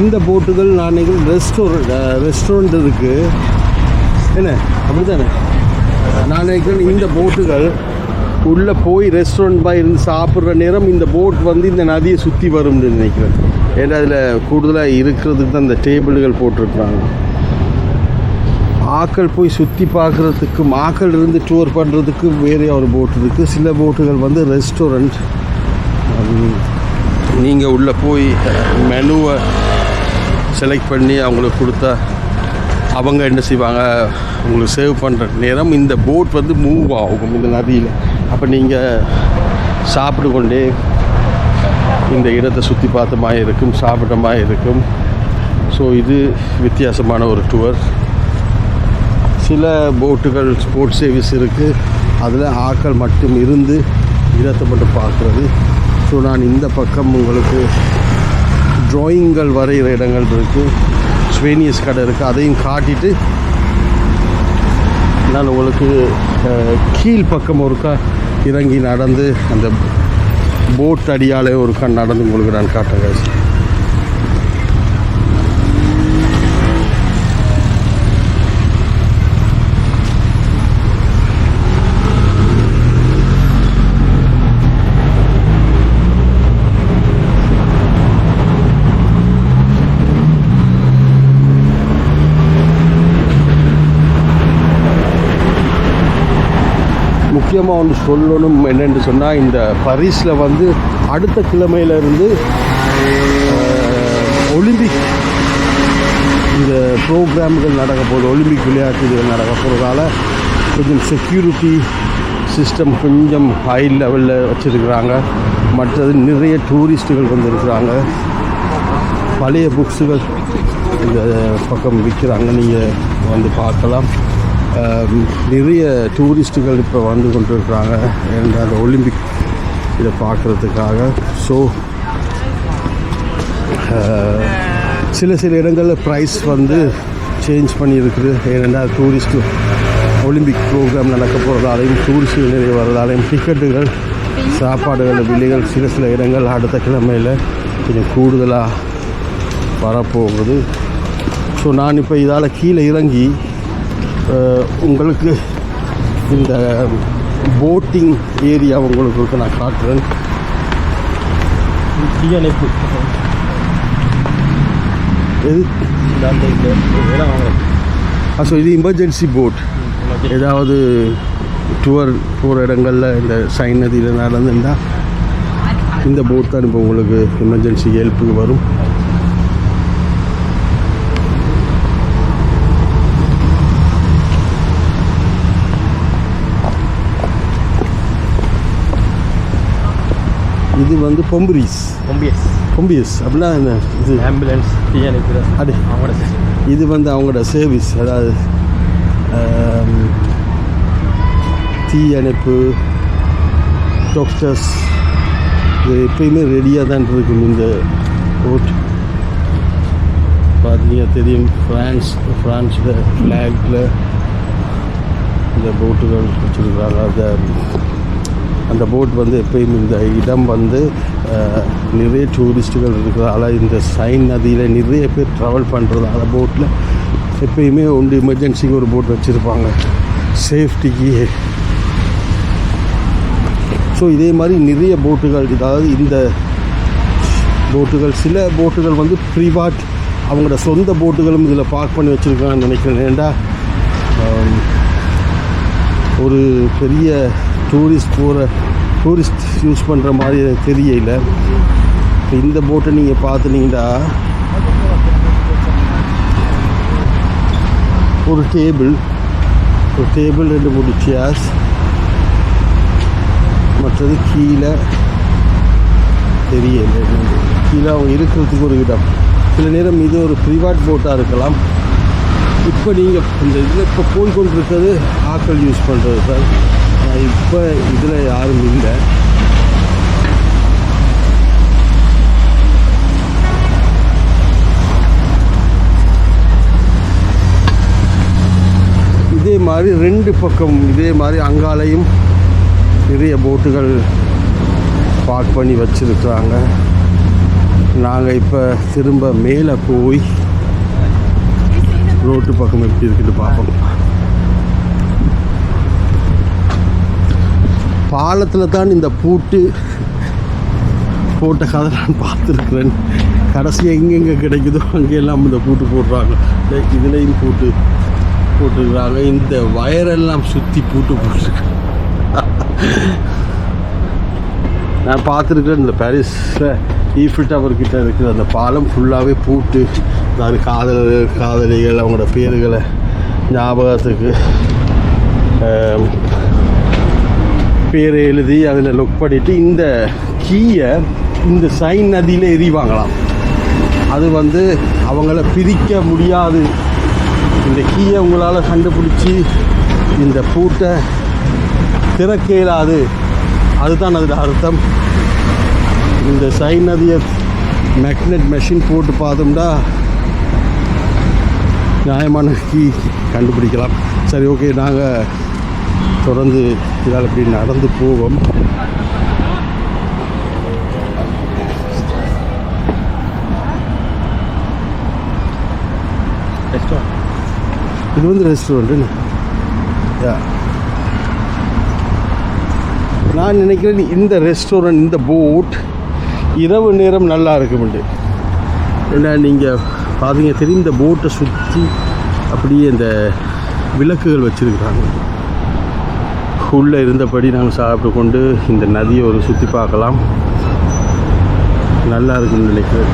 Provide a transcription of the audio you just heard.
இந்த போட்டுகள் நாளைக்கு நினைக்கிறேன் ரெஸ்டாரண்ட் ரெஸ்டாரண்ட் இருக்குது என்ன? அப்படி தானே இந்த போட்டுகள் உள்ளே போய் ரெஸ்டாரண்ட் பாய் இருந்து சாப்பிட்ற நேரம் இந்த போட் வந்து இந்த நதியை சுற்றி வரும்னு நினைக்கிறேன். ஏன்னா அதில் கூடுதலாக இருக்கிறதுக்கு தான் இந்த டேபிள்கள் போட்டிருக்கிறாங்க. ஆக்கள் போய் சுற்றி பார்க்குறதுக்கும் ஆக்கள் இருந்து டூர் பண்ணுறதுக்கு வேறே ஒரு போட் இருக்குது சில போட்டுகள் வந்து ரெஸ்டாரண்ட் நீங்கள் உள்ளே போய் மெனுவை செலக்ட் பண்ணி அவங்களுக்கு கொடுத்தா அவங்க என்ன செய்வாங்க? உங்களுக்கு சேவ் பண்ணுற நேரம் இந்த போட் வந்து மூவ் ஆகும் இந்த நதியில். அப்போ நீங்கள் சாப்பிட்டு கொண்டே இந்த இடத்தை சுற்றி பார்த்த மாதிரி இருக்கும் சாப்பிட்ட மாதிரி இருக்கும். ஸோ இது வித்தியாசமான ஒரு டூர் சில போட்டுகள் ஸ்போர்ட்ஸ் சர்வீஸ் இருக்குது அதில் ஆட்கள் மட்டும் இருந்து இடத்தை மட்டும் பார்க்குறது. ஸோ நான் இந்த பக்கம் உங்களுக்கு ட்ராயிங்கள் வரைகிற இடங்கள் இருக்குது ஸ்வேனியஸ் கடை இருக்குது அதையும் காட்டிட்டு நான் உங்களுக்கு கீழ்ப்பக்கம் கீழ் பக்கம் ஒருக்கா இறங்கி நடந்து அந்த போட் அடியாலே ஒருக்கா நடந்து உங்களுக்கு நான் காட்டுறேன் முக்கியமாக ஒன்று சொல்லணும் என்னென்னு சொன்னால் இந்த பரிஸில் வந்து அடுத்த கிழமையிலேருந்து ஒலிம்பிக். இந்த ப்ரோக்ராம்கள் நடக்க போகுது ஒலிம்பிக் விளையாட்டுகள் நடக்க போகிறதால கொஞ்சம் செக்யூரிட்டி சிஸ்டம் கொஞ்சம் ஹை லெவலில் வச்சுருக்குறாங்க. மற்றது நிறைய டூரிஸ்ட்டுகள் வந்திருக்கிறாங்க. பழைய புக்ஸுகள் இந்த பக்கம் விற்கிறாங்க நீங்கள் வந்து பார்க்கலாம். நிறைய டூரிஸ்ட்டுகள் இப்போ வந்து கொண்டு இருக்கிறாங்க அந்த ஒலிம்பிக் இதை பார்க்குறதுக்காக. ஸோ சில சில இடங்களில் ப்ரைஸ் வந்து சேஞ்ச் பண்ணியிருக்குது. ஏனென்றால் டூரிஸ்ட்டு ஒலிம்பிக் ப்ரோக்ராம் நடக்க போகிறதாலையும் டூரிஸ்ட்டு நிறைய வர்றதாலையும் டிக்கெட்டுகள் சாப்பாடுகள் விலைகள் சில சில இடங்கள் அடுத்த கிழமையில் கொஞ்சம் கூடுதலாக வரப்போகுது. ஸோ நான் இப்போ இதால் கீழே இறங்கி உங்களுக்கு இந்த போட்டிங் ஏரியா உங்களுக்கு நான் காட்டுறேன். தீயணைப்பு. எது? ஸோ இது எமர்ஜென்சி போட் ஏதாவது டூர் போகிற இடங்களில் இந்த சைன் நதியில் நடந்துருந்தா இந்த போட் தான் இப்போ உங்களுக்கு எமர்ஜென்சி ஹெல்ப்புக்கு வரும். இது வந்து பொம்புரிஸ் கொம்பியஸ் பொம்பியஸ் அப்படின்னா என்ன? இது ஆம்புலன்ஸ் தீயணைப்பு அடி. அவங்களோட. இது வந்து அவங்களோட சர்வீஸ் அதாவது தீயணைப்பு டாக்டர்ஸ் இது எப்பயுமே ரெடியாக தான் இருக்கும் இந்த போட் பார்த்தீங்க தெரியும் ஃப்ரான்ஸ் ஃப்ரான்ஸில் ஃப்ளாகில் இந்த போட்டுகள் வச்சுருக்காங்க அந்த அந்த போட் வந்து எப்பயும் இந்த இடம் வந்து நிறைய டூரிஸ்ட்டுகள் இருக்கிறதால இந்த சைன் நதியில் நிறைய பேர் ட்ராவல் பண்ணுறதால போட்டில் எப்பயுமே ஒன்று எமர்ஜென்சிக்கு ஒரு போட் வச்சுருப்பாங்க. சேஃப்டிக்கு ஸோ இதே மாதிரி நிறைய போட்டுகள் அதாவது இந்த போட்டுகள் சில போட்டுகள் வந்து ப்ரிவாட் அவங்களோட சொந்த போட்டுகளும் இதில் பார்க் பண்ணி வச்சுருக்காங்கன்னு நினைக்கிறேன். ஏண்டா ஒரு பெரிய டூரிஸ்ட் போகிற டூரிஸ்ட் யூஸ் பண்ணுற மாதிரி எனக்கு தெரியல. இந்த போட்டை நீங்கள் பார்த்துனீங்கன்னா ஒரு டேபிள் ஒரு டேபிள் ரெண்டு மூணு சேர்ஸ் மற்றது கீழே தெரியல கீழே அவங்க இருக்கிறதுக்கு ஒரு இடம். சில நேரம் இது ஒரு ப்ரிவாட் போட்டாக இருக்கலாம். இப்போ நீங்கள் இந்த இதில் இப்போ போய் கொண்டிருக்கிறது ஆக்கள் யூஸ் பண்ணுறது சார் இப்போ இதில் யாரும் இல்லை. இதே மாதிரி ரெண்டு பக்கம் இதே மாதிரி அங்காலையும் நிறைய போட்டுகள் பார்க் பண்ணி வச்சுருக்குறாங்க. நாங்கள் இப்போ திரும்ப மேலே போய் ரோட்டு பக்கம் எப்படி இருக்குது பார்ப்போம். பாலத்தில் தான் இந்த பூட்டு போட்ட கதை நான் பார்த்துருக்குறேன். கடைசியாக எங்கெங்கே கிடைக்குதோ அங்கெல்லாம் இந்த பூட்டு போடுறாங்க. இதுலேயும் பூட்டு போட்டுருக்குறாங்க. இந்த வயரெல்லாம் சுற்றி பூட்டு போட்டுருக்கு நான் பார்த்துருக்குறேன் இந்த பாரிஸில் ஈஃபில் டவர் கிட்ட இருக்கிற அந்த பாலம் ஃபுல்லாகவே பூட்டு. நான் காதலர்கள் காதலிகள் அவங்களோட பேர்களை ஞாபகத்துக்கு பேரை எழுதி அதில் லுக் பண்ணிவிட்டு இந்த கீயை இந்த சைன் நதியில் எறிவாங்களாம். அது வந்து அவங்கள பிரிக்க முடியாது. இந்த கீயை உங்களால் கண்டுபிடிச்சி இந்த பூட்டை திறக்க இயலாது. அதுதான் அதில் அர்த்தம். இந்த சைன் நதியை மேக்னெட் மெஷின் போட்டு பார்த்தோம்னா நியாயமான கீ கண்டுபிடிக்கலாம். சரி ஓகே நாங்கள் தொடர்ந்து இதால் இப்படி நடந்து போவோம் இது வந்து ரெஸ்டாரண்ட்டு யா. நான் நினைக்கிறேன் இந்த ரெஸ்டாரண்ட் இந்த போட் இரவு நேரம் நல்லா இருக்குமெண்டு ஏன்னா நீங்கள் பார்த்தீங்க தெரியும் இந்த போட்டை சுற்றி அப்படியே இந்த விளக்குகள் வச்சுருக்குறாங்க. உள்ளே இருந்தபடி நாங்கள் சாப்பிட்டு கொண்டு இந்த நதியை ஒரு சுற்றி பார்க்கலாம். நல்லா இருக்குன்னு நினைக்கிறேன்.